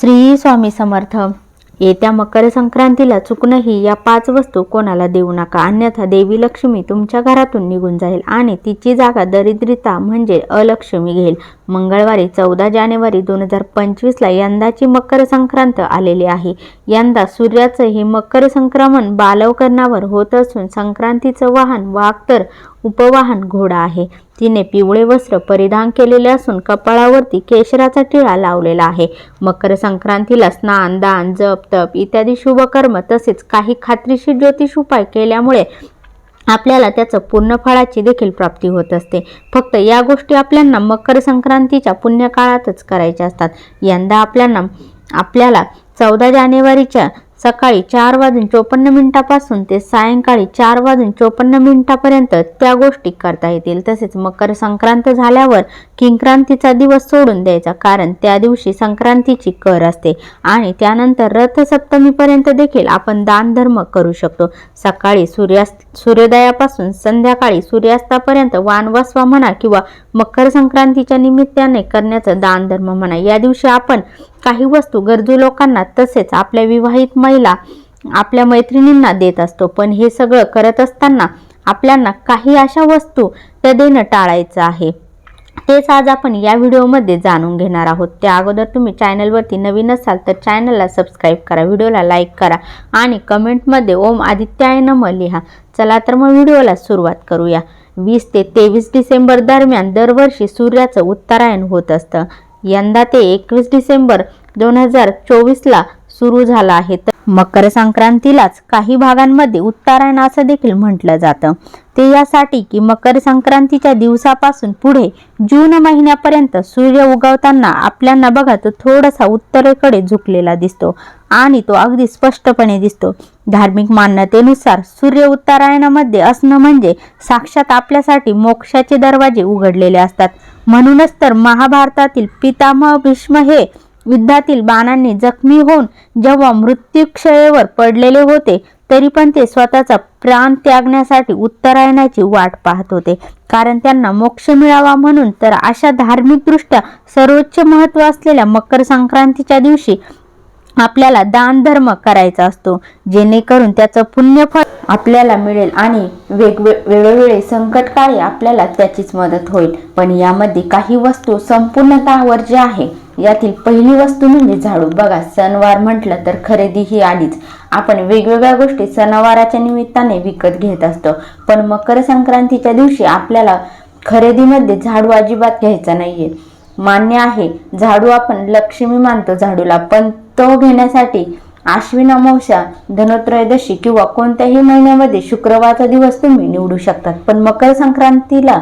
श्री स्वामी समर्थ येत्या मकर संक्रांतीला चुकूनही या पाच वस्तू कोणाला देऊ नका. अन्यथा देवी लक्ष्मी तुमच्या घरातून निघून जाईल आणि तिची जागा दरिद्रता म्हणजे अलक्ष्मी घेईल. मंगळवारी चौदा जानेवारी दोन हजार पंचवीसला यंदाची मकर संक्रांत आलेली आहे. यंदा सूर्याचं हे मकर संक्रमण बालवकरणावर होत असून संक्रांतीचं वाहन वाघ तर उपवाहन घोडा आहे. तिने पिवळे वस्त्र परिधान केलेले असून कपाळावरती केशराचा टिळा लावलेला आहे. मकर संक्रांतीला स्नान दान जप तप इत्यादी शुभकर्म तसेच काही खात्रीशीर ज्योतिष उपाय केल्यामुळे आपल्याला त्याचं पूर्ण फळाची देखील प्राप्ती होत असते. फक्त या गोष्टी आपल्यांना मकर संक्रांतीच्या पुण्यकाळातच करायच्या असतात. यंदा आपल्यांना आपल्याला चौदा जानेवारीच्या सकाळी चार वाजून चोपन्न मिनिटापासून ते सायंकाळी चार वाजून चोपन्न मिनिटापर्यंत त्या गोष्टी करता येतील. तसेच मकर संक्रांत झाल्यावर किंक्रांतीचा दिवस सोडून द्यायचा कारण त्या दिवशी संक्रांतीची कर असते. आणि त्यानंतर रथसप्तमीपर्यंत देखील आपण दान धर्म करू शकतो. सकाळी सूर्यास्त सूर्योदयापासून संध्याकाळी सूर्यास्तापर्यंत वानवस्वा म्हणा किंवा मकर संक्रांतीच्या निमित्ताने करण्याचं दान धर्म म्हणा. या दिवशी आपण काही वस्तू गरजू लोकांना तसेच आपल्या विवाहित महिला आपल्या मैत्रिणींना देत असतो. पण हे सगळं करत असताना आपल्याला काही अशा वस्तू त्या देणं टाळायचं आहे. तेच आज आपण या व्हिडिओमध्ये जाणून घेणार आहोत. त्या अगोदर तुम्ही चॅनलवरती नवीन असाल तर चॅनलला सबस्क्राईब करा व्हिडिओला लाईक करा आणि कमेंटमध्ये ओम आदित्याय नम लिहा. चला तर मग व्हिडिओला सुरुवात करूया. वीस ते तेवीस डिसेंबर दरम्यान दरवर्षी सूर्याचं उत्तरायण होत असतं. यंदा ते एकवीस डिसेंबर दोन हजार चोवीसला सुरू झाला आहे. तर मकर संक्रांतीलाच काही भागांमध्ये उत्तरायण असं देखील म्हटलं जातं. ते यासाठी की मकर संक्रांतीच्या दिवसापासून पुढे जून महिन्यापर्यंत सूर्य उगवताना आपल्याला बघा तो थोडासा उत्तरेकडे झुकलेला दिसतो आणि तो अगदी स्पष्टपणे दिसतो. धार्मिक मान्यतेनुसार सूर्य उत्तरायणामध्ये असणं म्हणजे साक्षात आपल्यासाठी मोक्षाचे दरवाजे उघडलेले असतात. म्हणूनच तर महाभारतातील पितामह भीष्म हे युद्धातील बाणांनी जखमी होऊन जेव्हा मृत्यूक्षयेवर पडलेले होते तरी पण ते स्वतःचा प्राण त्यागण्यासाठी उत्तरायणाची वाट पाहत होते. कारण त्यांना मोक्ष मिळावा म्हणून तर अशा धार्मिकदृष्ट्या सर्वोच्च महत्त्व असलेल्या मकर संक्रांतीच्या दिवशी आपल्याला दान धर्म करायचा असतो. जेणेकरून त्याचं पुण्यफळ आपल्याला मिळेल आणि वेगवे वेगवेगळे संकटकाळी आपल्याला त्याचीच मदत होईल. पण यामध्ये काही वस्तू संपूर्णतावर जे आहे. यातील पहिली वस्तू म्हणजे झाडू. बघा सणवार म्हटलं तर खरेदी ही आलीच आपण वेगवेगळ्या गोष्टी सणवाराच्या निमित्ताने विकत घेत असतो. पण मकर संक्रांतीच्या दिवशी आपल्याला खरेदीमध्ये झाडू अजिबात घ्यायचा नाहीये. मान्य आहे झाडू आपण लक्ष्मी मानतो झाडूला पण तो घेण्यासाठी आश्विन अमावस्या धनोत्रयोदशी किंवा कोणत्याही महिन्यामध्ये शुक्रवारचा दिवस तुम्ही निवडू शकतात. पण मकर संक्रांतीला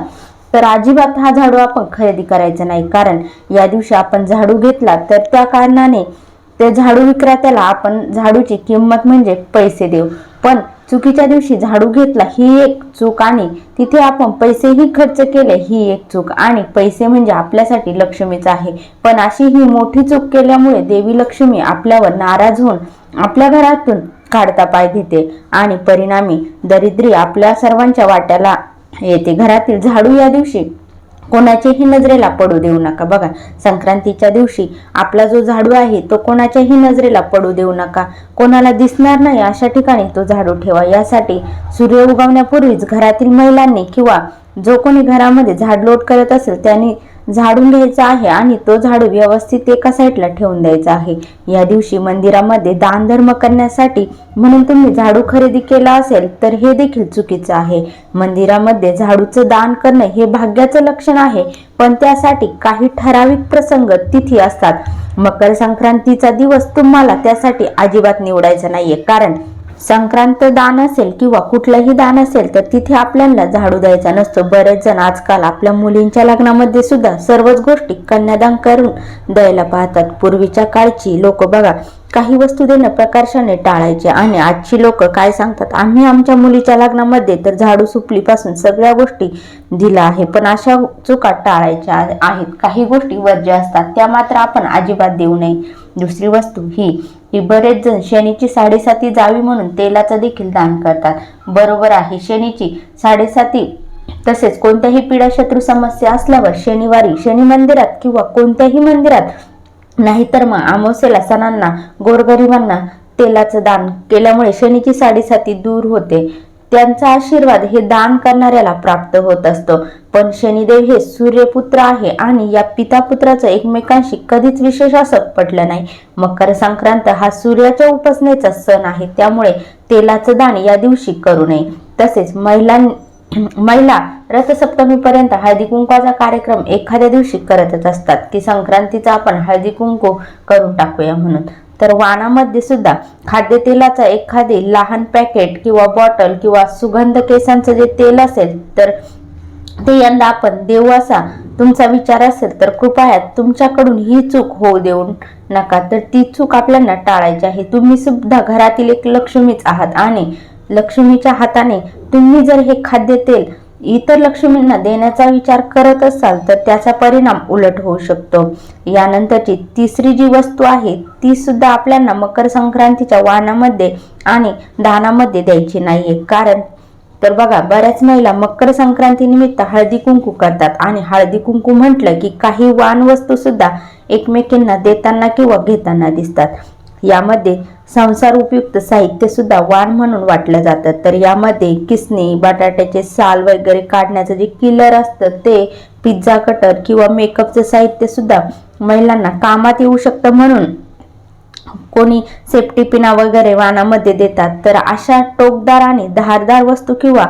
तर अजिबात हा झाडू आपण खरेदी करायचा नाही. कारण या दिवशी आपण झाडू घेतला तर त्या कारणाने त्या झाडू विक्रेत्याला आपण झाडूची किंमत म्हणजे पैसे देऊ. पण चुकीच्या दिवशी झाडू घेतला ही एक चूक आणि तिथे आपण पैसेही खर्च केले ही एक चूक. आणि पैसे म्हणजे आपल्यासाठी लक्ष्मीच आहे. पण अशी ही मोठी चूक केल्यामुळे देवी लक्ष्मी आपल्यावर नाराज होऊन आपल्या घरातून काढता पाय घेते. आणि परिणामी दरिद्री आपल्या सर्वांच्या वाट्याला येते घरातील झाडू या दिवशी कोणाच्याही नजरेला पडू देऊ नका. बघा संक्रांतीच्या दिवशी आपला जो झाडू आहे तो कोणाच्याही नजरेला पडू देऊ नका. कोणाला दिसणार नाही अशा ठिकाणी तो झाडू ठेवा. यासाठी सूर्य उगवण्यापूर्वीच घरातील महिलांनी किंवा जो कोणी घरामध्ये झाडलोट करत असेल त्यांनी झाडून घ्यायचा आहे आणि तो झाडू व्यवस्थित एका साईडला ठेवून द्यायचा आहे. या दिवशी मंदिरामध्ये दान धर्म करण्यासाठी म्हणून तुम्ही झाडू खरेदी केला असेल तर हे देखील चुकीचं आहे. मंदिरामध्ये झाडूचं दान करणं हे भाग्याचं लक्षण आहे पण त्यासाठी काही ठराविक प्रसंग तिथी असतात. मकर संक्रांतीचा दिवस तुम्हाला त्यासाठी अजिबात निवडायचा नाहीये कारण संक्रांत दान असेल किंवा कुठलंही दान असेल तर तिथे आपल्याला झाडू द्यायचा नसतो. बरेच जण आजकाल आपल्या मुलींच्या लग्नामध्ये सुद्धा सर्वच गोष्टी कन्यादान करून द्यायला पाहतात. पूर्वीच्या काळची लोक बघा काही वस्तू देणं प्रकर्षाने टाळायचे आणि आजची लोक काय सांगतात? आम्ही आमच्या मुलीच्या लग्नामध्ये तर झाडू सुपलीपासून सगळ्या गोष्टी दिल्या आहे पण अशा चुका टाळायच्या आहेत. काही गोष्टी वर्ज्य असतात त्या मात्र आपण अजिबात देऊ नये. दुसरी वस्तू ही की बरेच जण शनीची साडेसाती जावी म्हणून तेलाचं देखील दान करतात. बरोबर आहे शनीची साडेसाती तसेच कोणत्याही पीडा शत्रू समस्या असल्यावर शनिवारी शनी मंदिरात किंवा कोणत्याही मंदिरात नाहीतर मग अमावस्येला सणांना गोरगरिबांना तेलाचं दान केल्यामुळे शनीची साडेसाती दूर होते. त्यांचा आशीर्वाद हे दान करणाऱ्याला प्राप्त होत असतो. पण शनिदेव हे सूर्यपुत्र आहे आणि या पितापुत्राचं एकमेकांशी कधीच विशेष असं पटलं नाही. मकर संक्रांत हा सूर्याच्या उपासनेचा सण आहे त्यामुळे तेलाचं दान या दिवशी करू नये. तसेच महिला महिला रथसप्तमीपर्यंत हळदी कुंकवाचा कार्यक्रम एखाद्या दिवशी करतच असतात. की संक्रांतीचा आपण हळदी कुंकू करून टाकूया म्हणून. तर वाणामध्ये सुद्धा खाद्यतेलाचा एखादे लहान पॅकेट किंवा बॉटल किंवा सुगंध केसांचं जे तेल असेल तर ते यंदा आपण देऊ असा तुमचा विचार असेल तर कृपया तुमच्याकडून ही चूक होऊ देऊ नका. तर ती चूक आपल्याला टाळायची आहे. तुम्ही सुद्धा घरातील एक लक्ष्मीच आहात आणि लक्ष्मीच्या हाताने तुम्ही जर हे खाद्यतेल इतर लक्ष्मींना देण्याचा विचार करत असाल तर त्याचा परिणाम उलट होऊ शकतो. यानंतरची तिसरी जी वस्तू आहे ती सुद्धा आपल्याला मकर संक्रांतीच्या वाहनामध्ये आणि दानामध्ये द्यायची नाहीये. कारण तर बघा बऱ्याच महिला मकर संक्रांतीनिमित्त हळदी कुंकू करतात आणि हळदी कुंकू म्हटलं की काही वाण वस्तू सुद्धा एकमेकींना देताना किंवा घेताना दिसतात. यामध्ये संसार उपयुक्त साहित्य सुद्धा वाण म्हणून वाटलं जातं. तर यामध्ये किसणी बटाट्याचे साल वगैरे काढण्याचं जे किलर असतं ते पिझ्झा कटर किंवा मेकअपचं साहित्य सुद्धा महिलांना कामात येऊ शकतं म्हणून कोणी सेफ्टी पिना वगैरे वाणामध्ये देतात. तर अशा टोकदार आणि धारदार वस्तू किंवा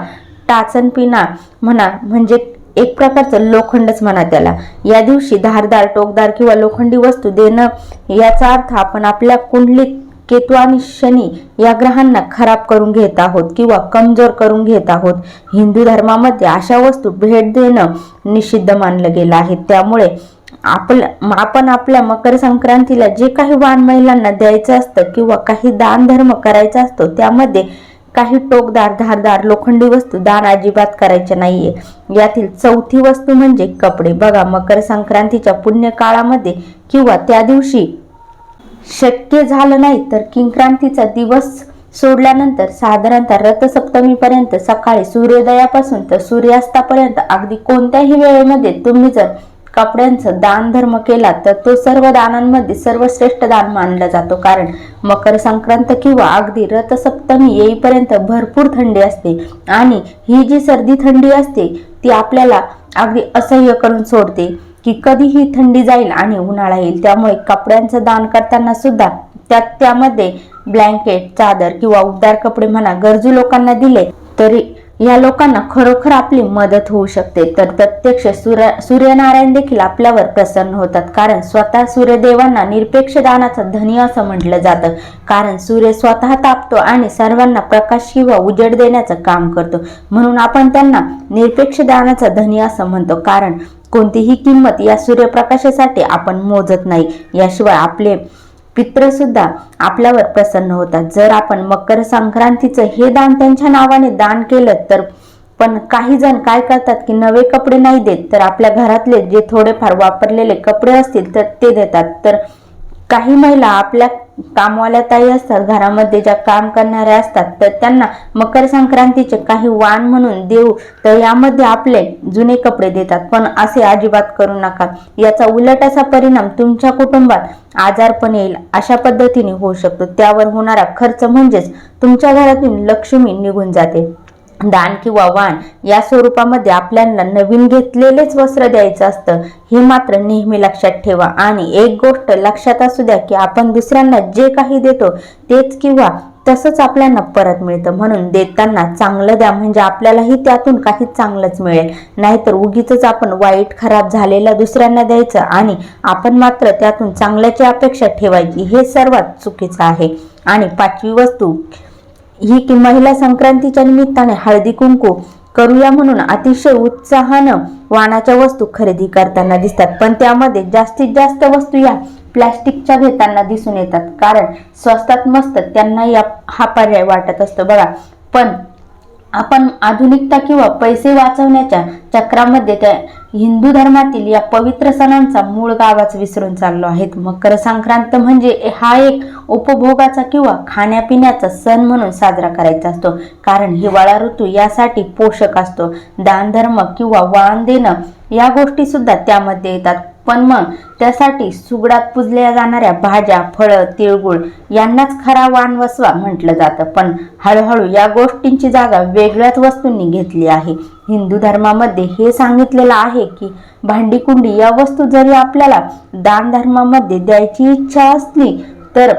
टाचन पिना म्हणा म्हणजे एक प्रकारचं लोखंडच म्हणा त्याला. या दिवशी धारदार टोकदार किंवा लोखंडी वस्तू देणं याचा अर्थ आपण आपल्या कुंडलीत केतू आणि शनी या ग्रहांना खराब करून घेत आहोत किंवा कमजोर करून घेत आहोत. हिंदू धर्मामध्ये अशा वस्तू भेट देणं निषिद्ध मानलं गेलं आहे. त्यामुळे आपलं आपण आपल्या मकर संक्रांतीला जे काही वाण महिलांना द्यायचं असतं किंवा काही दान धर्म करायचा असतो त्यामध्ये काही टोकदार धारदार लोखंडी वस्तू दान अजिबात करायचे नाहीये. यातील चौथी वस्तू म्हणजे कपडे. बघा मकर संक्रांतीच्या पुण्य काळामध्ये किंवा त्या दिवशी शक्य झालं नाही तर किंक्रांतीचा दिवस सोडल्यानंतर साधारणतः रथसप्तमीपर्यंत सकाळी सूर्योदयापासून तर सूर्यास्तापर्यंत अगदी कोणत्याही वेळेमध्ये तुम्ही जर कपड्यांचं दान धर्म केला तर तो सर्व दानांमध्ये सर्वश्रेष्ठ दान मानला जातो. कारण मकर संक्रांत किंवा अगदी रथसप्तमी येईपर्यंत भरपूर थंडी असते आणि ही जी सर्दी थंडी असते ती आपल्याला अगदी असह्य करून सोडते. की कधीही थंडी जाईल आणि उन्हाळा येईल. त्यामुळे कपड्यांचं दान करताना सुद्धा त्यात त्यामध्ये ब्लँकेट चादर किंवा उबदार कपडे म्हणा गरजू लोकांना दिले तरी या लोकांना खरोखर आपली मदत होऊ शकते. तर प्रत्यक्ष सूर्य सूर्यनारायण देखील आपल्यावर प्रसन्न होतात. कारण स्वतः सूर्यदेवांना निरपेक्ष दानाचा धनी असं म्हटलं जातं. कारण सूर्य स्वतः तापतो आणि सर्वांना प्रकाश किंवा उजेड देण्याचं काम करतो. म्हणून आपण त्यांना निरपेक्ष दानाचा धनी असं म्हणतो. कारण कोणतीही किंमत या सूर्यप्रकाशासाठी आपण मोजत नाही. याशिवाय आपले पित्र सुद्धा आपल्यावर प्रसन्न होतात. जर आपण मकर संक्रांतीचं हे दान त्यांच्या नावाने दान केलं तर पण काही जण काय करतात की नवे कपडे नाही देत. तर आपल्या घरातले जे थोडेफार वापरलेले कपडे असतील तर ते देतात. तर काही महिला आपल्या कामवाल्या ताई असतात घरामध्ये ज्या काम करणाऱ्या असतात तर त्यांना मकर संक्रांतीचे काही वाण म्हणून देऊ तर यामध्ये आपले जुने कपडे देतात. पण असे अजिबात करू नका. याचा उलट असा परिणाम तुमच्या कुटुंबात आजारपण येईल अशा पद्धतीने होऊ शकतो. त्यावर होणारा खर्च म्हणजेच तुमच्या घरातून लक्ष्मी निघून जाते. दान किंवा वाण या स्वरूपामध्ये आपल्याला नवीन घेतलेलेच वस्त्र द्यायचं असतं हे मात्र नेहमी लक्षात ठेवा. आणि एक गोष्ट लक्षात असू द्या की आपण दुसऱ्यांना जे काही देतो तेच किंवा तसंच आपल्याला परत मिळतं. म्हणून देताना चांगलं द्या म्हणजे आपल्यालाही त्यातून काही चांगलंच मिळेल. नाहीतर उगीच आपण वाईट खराब झालेला दुसऱ्यांना द्यायचं आणि आपण मात्र त्यातून चांगल्याची अपेक्षा ठेवायची हे सर्वात चुकीचं आहे. आणि पाचवी वस्तू ही की महिला संक्रांतीच्या निमित्ताने हळदी कुंकू करूया म्हणून अतिशय उत्साहानं वाणाच्या वस्तू खरेदी करताना दिसतात. पण त्यामध्ये जास्तीत जास्त वस्तू या प्लॅस्टिकच्या घेताना दिसून येतात. कारण स्वस्तात मस्त त्यांना या हा पर्याय वाटत असतो. बघा पण आपण आधुनिकता किंवा पैसे वाचवण्याच्या चक्रामध्ये त्या हिंदू धर्मातील या पवित्र सणांचा मूळ गावाच विसरून चाललो आहेत. मकर संक्रांत म्हणजे हा एक उपभोगाचा किंवा खाण्यापिण्याचा सण म्हणून साजरा करायचा असतो. कारण हिवाळा ऋतू यासाठी पोषक असतो. दान धर्म किंवा वाण देणं या गोष्टी सुद्धा त्यामध्ये येतात. पण मग त्यासाठी सुगडात पुजल्या जाणाऱ्या भाज्या फळं तिळगुळ यांनाच खरा वानवसवा म्हटलं जातं. पण हळूहळू या गोष्टींची जागा वेगळ्याच वस्तूंनी घेतली आहे. हिंदू धर्मामध्ये हे सांगितलेलं आहे की भांडीकुंडी या वस्तू जरी आपल्याला दान धर्मामध्ये द्यायची इच्छा असली तर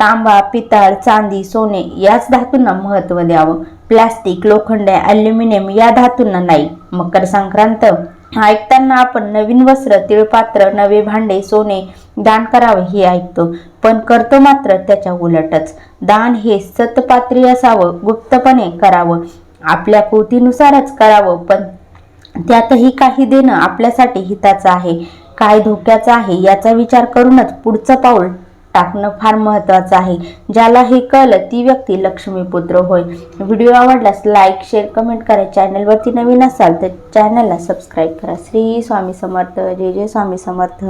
तांबा पितळ चांदी सोने याच धातूंना महत्त्व द्यावं. प्लास्टिक लोखंड ॲल्युमिनियम या धातूंना नाही. मकर संक्रांत ऐकताना आपण नवीन वस्त्र तिळपात्र नवे भांडे सोने दान करावे हे ऐकतो. पण करतो मात्र त्याच्या उलटच. दान हे सतपात्री असावं गुप्तपणे करावं. आपल्या कृतीनुसारच करावं पण त्यातही काही देणं आपल्यासाठी हिताचं आहे. काय धोक्याचं आहे याचा विचार करूनच पुढचं पाऊल टाकणं फार महत्त्वाचं आहे. ज्याला हे कळलं ती व्यक्ती लक्ष्मीपुत्र होय. व्हिडिओ आवडल्यास लाईक शेअर कमेंट करा. चॅनलवरती नवीन असाल तर चॅनलला सबस्क्राईब करा. श्री स्वामी समर्थ. जय जय स्वामी समर्थ.